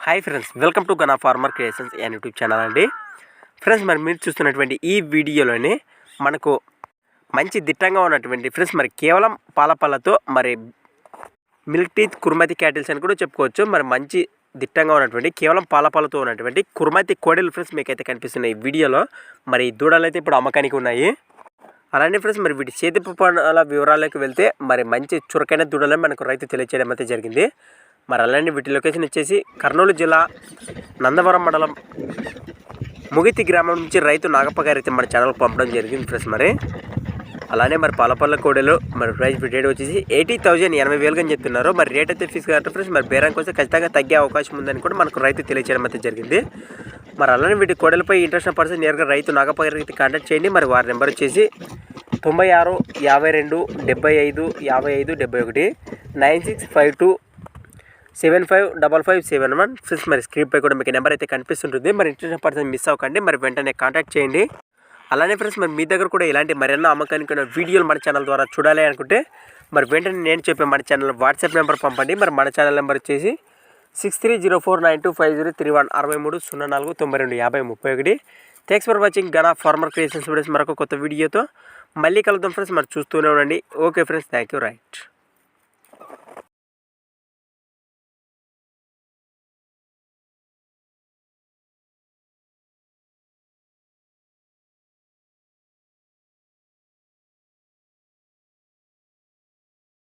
Hi friends welcome to Gana farmer creations and YouTube channel అండి. Friends మరి మీరు చూస్తున్నటువంటి ఈ వీడియోలోని మనకు మంచి దిట్టంగా ఉన్నటువంటి ఫ్రెండ్స్ మరి కేవలం పాలపళ్ళతో మరి మిల్క్ టీత్ కుర్మతి క్యాటిల్స్ అని కూడా చెప్పుకోవచ్చు. మరి మంచి దిట్టంగా ఉన్నటువంటి కేవలం పాలపాలతో ఉన్నటువంటి కుర్మతి కోడెలు ఫ్రెండ్స్ మీకైతే కనిపిస్తున్నాయి ఈ వీడియోలో. మరి దూడలు అయితే ఇప్పుడు అమ్మకానికి ఉన్నాయి. అలానే ఫ్రెండ్స్ మరి వీటి చేతి పనుల వివరాలకు వెళ్తే మరి మంచి చురకైన దూడలని మనకు రైతు తెలియచేయడం అయితే జరిగింది. మరి అలానే వీటి లొకేషన్ వచ్చేసి కర్నూలు జిల్లా నందవరం మండలం ముగితి గ్రామం నుంచి రైతు నాగప్ప గారు అయితే మన ఛానల్కి పంపడం జరిగింది ఫ్రెండ్స్ మరి. అలానే మరి పాలపల్ల కోడెలు మరి ప్రైస్ రేట్ వచ్చేసి ఎయిటీ థౌజండ్ ఎనభై వేలుగా అని చెప్తున్నారు. మరి రేట్ అయితే ఫీజు కాబట్టి ఫ్రెండ్స్ మరి బేరానికి వస్తే ఖచ్చితంగా తగ్గే అవకాశం ఉందని కూడా మనకు రైతు తెలియచేయడం అయితే జరిగింది. మరి అలానే వీటి కోడలపై ఇంట్రెస్ట్ పర్సన్ నేరుగా రైతు నాగప్ప గారికి అయితే కాంటాక్ట్ చేయండి. మరి వారి నెంబర్ వచ్చేసి తొంభై ఆరు యాభై రెండు డెబ్బై ఐదు యాభై ఐదు డెబ్బై ఒకటి nine six five two seven five double five seven one friends మరి స్క్రీన్ పై కూడా మీకు నెంబర్ అయితే కనిపిస్తుంటుంది మరి ఇంట్రెస్ట్ పర్సన్ మిస్ అవ్వకండి మరి వెంటనే కాంటాక్ట్ చేయండి అలానే ఫ్రెండ్స్ మరి మీ దగ్గర కూడా ఇలాంటి మరెన్నో అమ్మకానికి ఉన్న వీడియోలు మన ఛానల్ ద్వారా చూడాలి అనుకుంటే మరి వెంటనే నేను చెప్పే మన ఛానల్ వాట్సాప్ నెంబర్ పంపండి మరి మన ఛానల్ నెంబర్ వచ్చేసి six three zero four nine two five zero three one అరవై మూడు సున్నా నాలుగు తొంభై రెండు యాభై ముప్పై ఒకటి thanks for watching Gana farmer creations videos మరొక కొత్త వీడియోతో మళ్ళీ కలుద్దాం ఫ్రెండ్స్ మరి చూస్తూనే ఉండండి okay friends thank you right